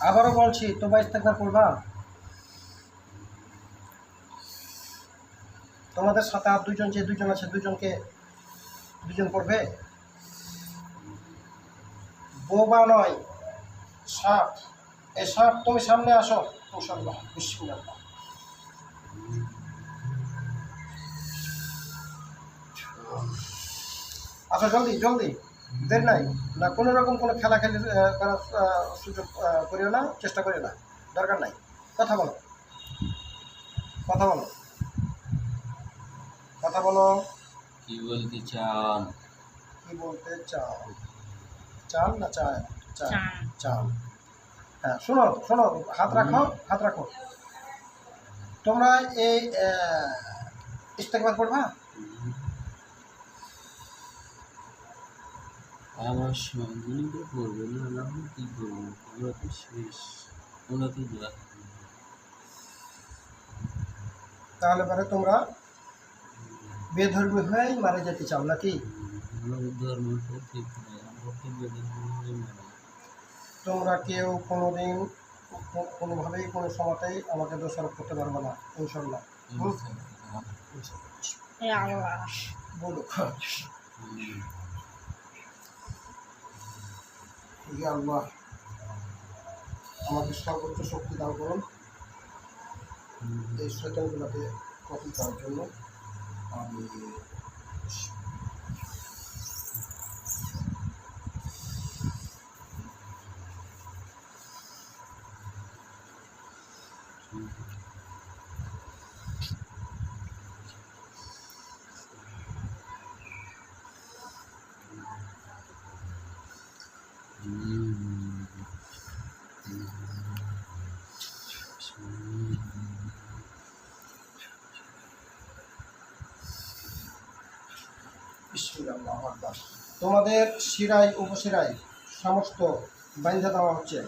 আবারও বলছি তোমরা ইস্তেকবার করবা? তোমাদের সাথে আর দুজন যে দুজন আছে, দুজনকে, দুজন পড়বে বোবা নয় সাপ এই সাপ তুমি সামনে আসো। ইনশাল্লাহ বিসমিল্লাহ। আচ্ছা জলদি জলদি। দের নাই। না কোনো রকম কোনো খেলা খেলি করার সুযোগ করিও না চেষ্টা করিও না। দরকার নাই। কথা বলো। কথা বলো। কথা বলো। কি বলতে চান? কি বলতে চাও? চাল না চান। চাল হ্যাঁ শোনো শোনো হাত রাখো হাত রাখো। তোমরা এই ইস্তেকবার করবা আমার সঙ্গে তো করবে না কি করব? আমরা তো শেষ। আমরা তো তাহলে পরে তোমরা বেধর্মী হয়েই মারা যেতে চাও নাকি? তোমরা কেউ কোনোদিন কো- কোনোভাবেই কোনো সময়তেই আমাকে দোষারোপ করতে পারবে না ইনশাল্লাহ বলো। ইয়া আল্লাহ আমাদের সর্বোচ্চ শক্তি দান করুন এই শৈতানগুলোকে কপি করার জন্য আমি হুম। বিসমিল্লাহ তোমাদের শিরায় উপশিরায় সমস্ত বাইন্ধা দেওয়া হচ্ছে।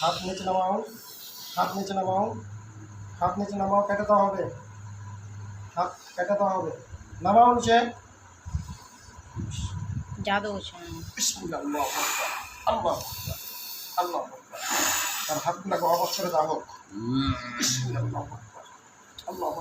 হাত নিচে নামাও হাত নিচে নামাও। হাত নিচে নামাও কেটে দেওয়া হবে। হাত কেটে দেওয়া হবে। নামাও নিচে। জাদু আল্লাহ আল্লাহ। তার হাতগুলোকে অবসরে দাও। হোক আল্লাহ। আল্লাহু